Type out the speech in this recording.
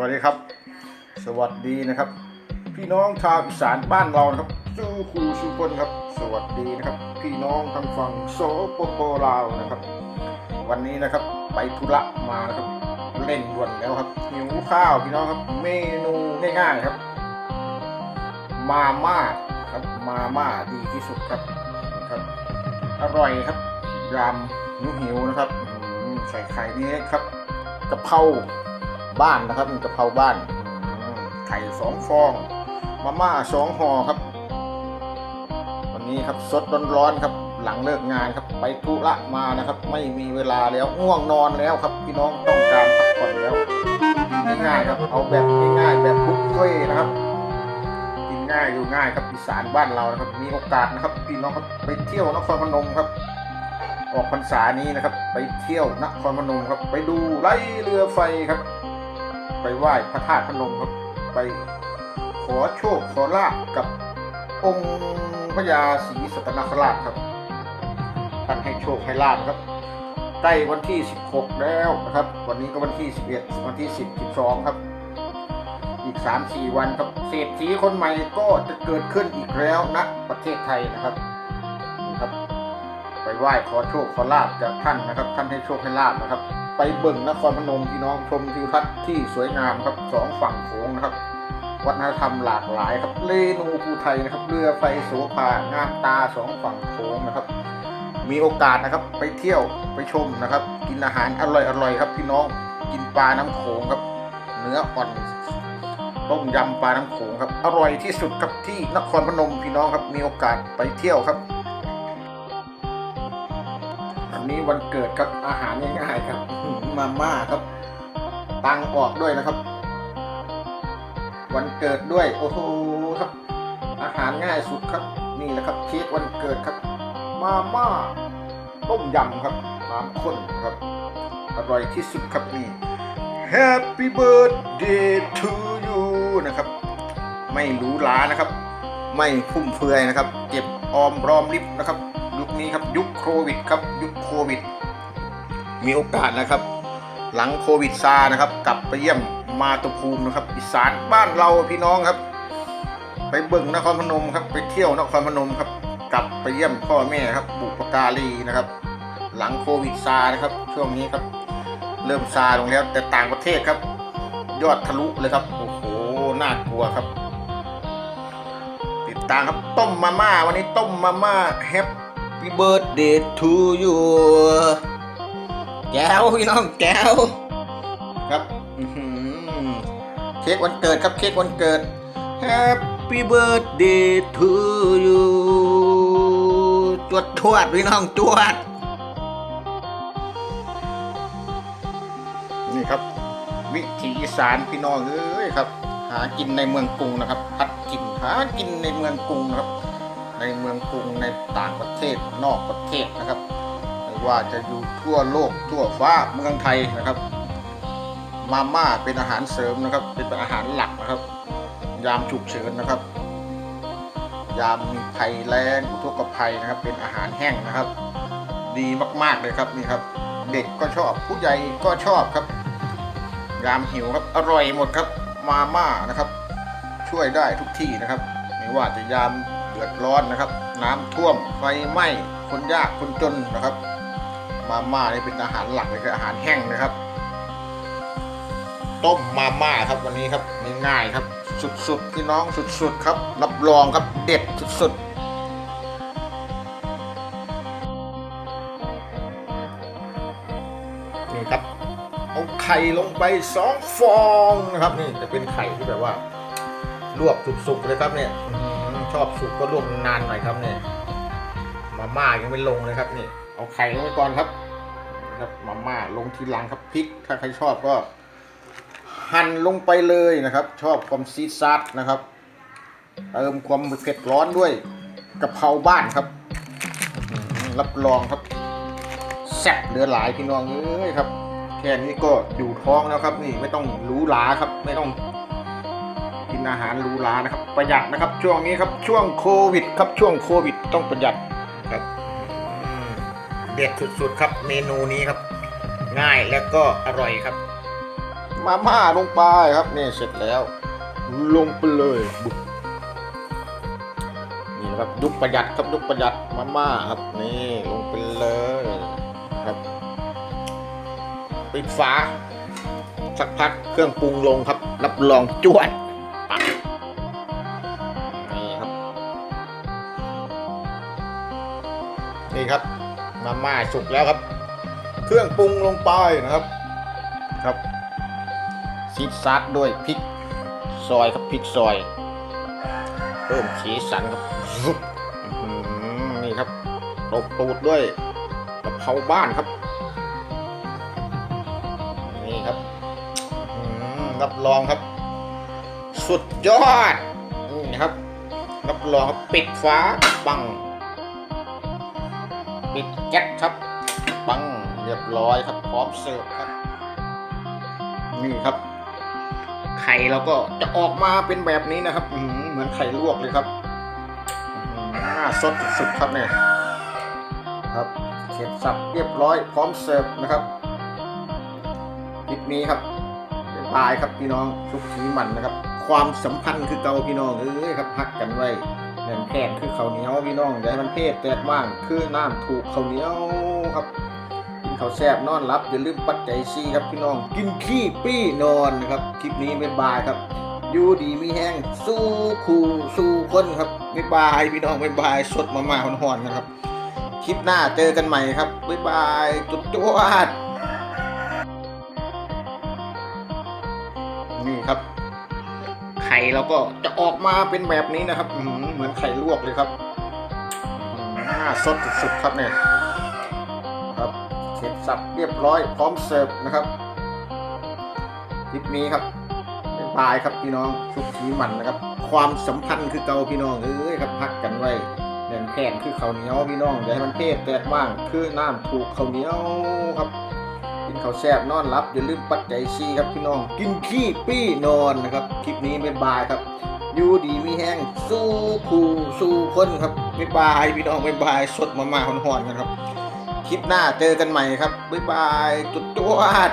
วัสดีครับ สวัสดีนะครับ พี่น้องชาวอีสานบ้านเรานะครับสู้ครูสุคนครับ สวัสดีนะครับ พี่น้องทางฝั่งโซโปโปลาวนะครับ วันนี้นะครับไปธุระมานะครับเร่งด่วนแล้วครับหิวข้าวพี่น้องครับ เมนูง่ายๆครับ มาม่าครับมาม่าดีที่สุดครับครับ อร่อยครับยำหิวหิวนะครับใส่ไข่นี่ครับกะเพรา บ้านนะครับกะเพราบ้านไข่สองฟอง มาม่าสองห่อครับ วันนี้ครับสดร้อนๆครับ หลังเลิกงานครับ ไปธุระมานะครับ ไม่มีเวลาแล้วง่วงนอนแล้วครับ พี่น้องต้องการพักผ่อนแล้วง่ายๆครับ เอาแบบง่ายๆแบบบุฟเฟ่นะครับกินง่ายอยู่ง่ายครับอีสานบ้านเรานะครับ มีโอกาสนะครับ พี่น้องครับไปเที่ยวนครพนมครับออกพรรษานี้นะครับ ไปเที่ยวนครพนมครับ ไปดูไล่เรือไฟครับ ไปไหว้พระธาตุพนมครับ ไปขอโชคขอลาบกับองค์พญาศรีสัตนคราชครับท่านให้โชคให้ลาบครับใกล้วันที่ 16 แล้วนะครับ วันนี้ก็วันที่ 11 วันที่ 10 12 ครับ อีก 3-4 วันครับเศรษฐีคนใหม่ก็จะเกิดขึ้นอีกแล้วณประเทศไทยนะครับครับ ไปไหว้ขอโชคขอลาบจากท่านนะครับ ท่านให้โชคให้ลาบนะครับ ไปเบิ่งนครพนมพี่น้องชมทิวทัศน์ที่สวยงามครับสองฝั่งโขงนะครับ วัฒนธรรมหลากหลายครับเรนูภูไทยนะครับ เรือไฟโสภางามตาสองฝั่งโขงนะครับ มีโอกาสนะครับไปเที่ยวไปชมนะครับ กินอาหารอร่อยๆครับ พี่น้องกินปลาน้ำโขงครับ เนื้ออ่อนต้มยำปลาน้ำโขงครับอร่อยที่สุดครับที่นครพนมพี่น้องครับมีโอกาสไปเที่ยวครับ นี้วันเกิดครับอาหารง่ายๆครับ มาม่าครับ ตังออกด้วยนะครับ วันเกิดด้วย โอ้โหครับ อาหารง่ายสุดครับ นี่แหละครับเค้กวันเกิดครับ มาม่าต้มยำครับน้ำข้นครับ อร่อยที่สุดครับนี่ Happy birthday to you นะครับ ไม่รูหรานะครับ ไม่ฟุ่มเฟือยนะครับ เก็บออมรอมริบนะครับ ยุคโควิดครับยุคโควิด มีโอกาสนะครับ หลังโควิดซานะครับ กลับไปเยี่ยมมาตุภูมินะครับ อีสานบ้านเราพี่น้องครับ ไปเบิ่งนครพนมครับ ไปเที่ยวนครพนมครับ กลับไปเยี่ยมพ่อแม่ครับ บุปการีนะครับ หลังโควิดซานะครับ ช่วงนี้ครับ เริ่มซาลงแล้วแต่ต่างประเทศครับ ยอดทะลุเลยครับโอ้โหน่ากลัวครับ ติดตามครับต้มมาม่าวันนี้ต้มมาม่าแฮป Happy Birthday to you แก้วพี่น้องแก้วครับเค้กวันเกิดครับเค้กวันเกิด Happy Birthday to you จวดทวดพี่น้องจวด นี่ครับ วิถีอีสานพี่น้องเอ้ยครับ หากินในเมืองกรุงนะครับพัดกินหากินในเมืองกรุงนะครับ ในเมืองกรุงในต่างประเทศนอกประเทศนะครับไม่ว่าจะอยู่ทั่วโลกทั่วฟ้าเมืองไทยนะครับ มาม่าเป็นอาหารเสริมนะครับ เป็นอาหารหลักนะครับ ยามฉุกเฉินนะครับ ยามมีภัยแล้งอุทกภัยนะครับ เป็นอาหารแห้งนะครับ ดีมากๆเลยครับนี่ครับ เด็กก็ชอบผู้ใหญ่ก็ชอบครับ ยามหิวครับอร่อยหมดครับมาม่านะครับ ช่วยได้ทุกที่นะครับ ไม่ว่าจะยาม เดือดร้อนนะครับ น้ำท่วมไฟไหม้คนยากคนจนนะครับ มาม่านี่เป็นอาหารหลักเลยคืออาหารแห้งนะครับ ต้มมาม่าครับวันนี้ครับง่ายๆครับ สุดๆพี่น้องสุดๆครับ รับรองครับเด็ดสุดๆนี่ครับเอาไข่ลงไปสองฟองนะครับ นี่จะเป็นไข่ที่แบบว่า ลวกสุกๆเลยครับเนี่ย ชอบสุกก็ลวกนานหน่อยครับเนี่ยมาม่ายังไม่ลงเลยครับนี่ เอาไข่ลงไปก่อนครับครับมาม่าลงทีหลังครับพริก ถ้าใครชอบก็ หั่นลงไปเลยนะครับ ชอบความซีซัดนะครับเติมความเผ็ดร้อนด้วยกะเพราบ้านครับรับรองครับแซ่บเหลือหลายพี่น้องเอ้ยครับแค่นี้ก็อยู่ท้องแล้วครับ นี่ไม่ต้องหรูหราครับ ไม่ต้อง อาหารหรูหรานะครับ ประหยัดนะครับ ช่วงนี้ครับช่วงโควิด ครับช่วงโควิด ต้องประหยัดครับอืมเด็ดสุดๆครับ เมนูนี้ครับ ง่ายและก็อร่อยครับ มาม่าลงไปครับนี่เสร็จแล้ว ลงไปเลยบึกนี่นะครับยุคประหยัดครับยุคประหยัดมาม่าครับนี่ลงไปเลยครับปิดฝาสักพักเครื่องปรุงลงครับ รับรองจวด มาม่าสุกแล้วครับ เครื่องปรุงลงไปนะครับครับซีดซัดด้วยพริกซอยครับพริกซอย เพิ่มสีสันครับซุปอื้อหือนี่ครับตบตูดด้วยกะเพราบ้านครับนี่ครับอื้อหือรับรองครับ สุดยอดนี่นะครับรับรองครับปิดฟ้าปัง ปิดแก๊สครับ ปังเรียบร้อยครับพร้อมเสิร์ฟครับ นี่ครับ ไข่เราก็จะออกมาเป็นแบบนี้นะครับเหมือนไข่ลวกเลยครับน่าสดสุดครับเนี่ยครับเสร็จสับเรียบร้อยพร้อมเสิร์ฟนะครับคลิปนี้ครับบายครับพี่น้องชุกขีมันนะครับ ความสัมพันธ์คือเก่าพี่น้องเอ้ยครับพักกันไว้ แหนมแพงคือข้าวเหนียวพี่น้องอย่าให้มันเพศแตกว่างคือน้ำถูกข้าวเหนียวครับกินข้าวแซ่บนอนรับอย่าลืมปัจจัยซีครับพี่น้อง กินขี้ปี้นอนนะครับคลิปนี้บ๊ายบายครับอยู่ดีมีแห้งสู้คู่สู้คนครับบ๊ายบายพี่น้องบ๊ายบายสดมามาหอนๆกันครับคลิปหน้าเจอกันใหม่ครับบ๊ายบายจุดจวด ข่เราก็จะออกมาเป็นแบบนี้นะครับเหมือนไข่ลวกเลยครับอื้อหือน่าสดสุดๆครับเนี่ยครับเสร็จสับเรียบร้อยพร้อมเสิร์ฟนะครับคลิปนี้ครับบ๊ายบายครับพี่น้องชุกขีมันนะครับ ความสัมพันธ์คือเก่าพี่น้องเอ้ยครับพักกันไว้แน่นแข็งคือข้าวเหนียวพี่น้องอย่าให้มันเพศแตกว่างคือน้ำถูกข้าวเหนียวครับ กินข้าวแซ่บนอนรับอย่าลืมปัจจัยซีครับพี่น้อง กินขี้ปี้นอนนะครับ คลิปนี้บ๊ายบายครับอยู่ดีมีแห้งสู้คู่สู้คนครับบ๊ายบายพี่น้องบ๊ายบายสดมามาหอนๆกันครับ คลิปหน้าเจอกันใหม่ครับบ๊ายบายจุดจวด